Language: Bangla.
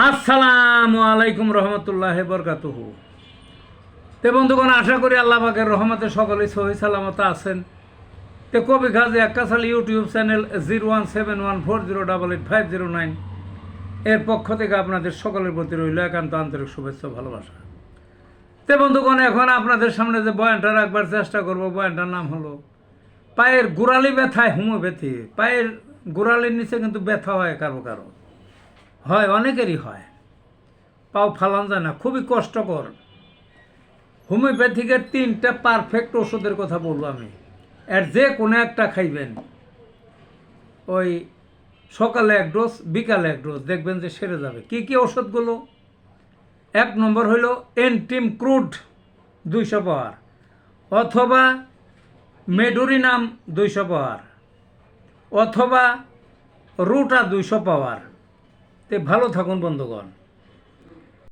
আসসালামু আলাইকুম রহমতুল্লাহ বরকাতুহ। তে বন্ধুগণ, আশা করি আল্লাহ পাকের রহমতে সকলেই সহি সালামত আছেন। তে কবি খাজি একাশাল YouTube channel zero one seven one four zero double eight five zero nine এর পক্ষ থেকে আপনাদের সকলের প্রতি রইল একান্ত আন্তরিক শুভেচ্ছা ভালোবাসা। তে বন্ধুগণ, এখন আপনাদের সামনে যে বয়ানটা রাখবার চেষ্টা করব, বয়ানটার নাম হলো, পায়ের গোড়ালি ব্যথায় হুমো হোমিওপ্যাথি পায়ের গোড়ালির নিচে কিন্তু ব্যথা হয় কারও কারও। হয়, অনেকেরই হয়। পাও ফালান যায় না, খুবই কষ্টকর। হোমিওপ্যাথিকের তিনটা পারফেক্ট ওষুধের কথা বলব আমি। এর যে কোনো একটা খাইবেন। ওই সকালে এক ডোজ, বিকালে এক ডোজ, দেখবেন যে সেরে যাবে। কি কি ওষুধগুলো? এক নম্বর হইল এনটিম ক্রুড দুইশো পাওয়ার, অথবা মেডুরিনাম দুইশো পাওয়ার, অথবা রুটা দুইশো পাওয়ার। তে ভালো থাকুন বন্ধুগণ।